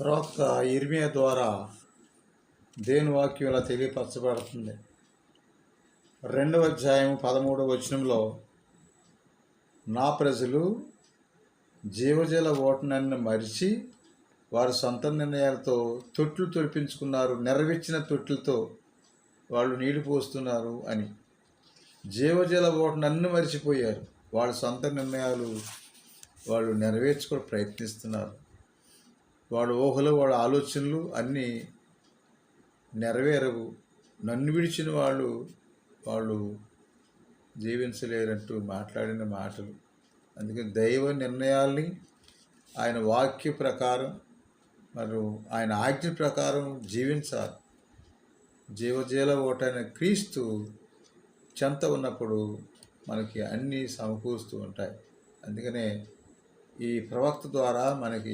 ప్రవక్త ఇర్మియా ద్వారా దేని వాక్యం ఇలా తెలియపరచబడుతుంది. రెండవ అధ్యాయం పదమూడవ వచనంలో నా ప్రజలు జీవజల ఓటనన్ను మరిచి వారు సొంత నిర్ణయాలతో తొట్లు తొడిపించుకున్నారు నెరవేర్చిన తొట్లతో వాళ్ళు నీళ్ళు పోస్తున్నారు అని. జీవజల ఓటనన్ను మరిచిపోయారు. వాళ్ళ సొంత నిర్ణయాలు వాళ్ళు నెరవేర్చుకొని ప్రయత్నిస్తున్నారు. వాడు ఊహలు వాళ్ళ ఆలోచనలు అన్నీ నెరవేరవు. నన్ను విడిచిన వాళ్ళు వాళ్ళు జీవించలేరంటూ మాట్లాడిన మాటలు. అందుకని దైవ నిర్ణయాల్ని ఆయన వాక్య ప్రకారం మరియు ఆయన ఆజ్ఞ ప్రకారం జీవించాలి. జీవజీల ఓటైన క్రీస్తు చెంత ఉన్నప్పుడు మనకి అన్నీ సమకూరుస్తూ ఉంటాయి. అందుకనే ఈ ప్రవక్త ద్వారా మనకి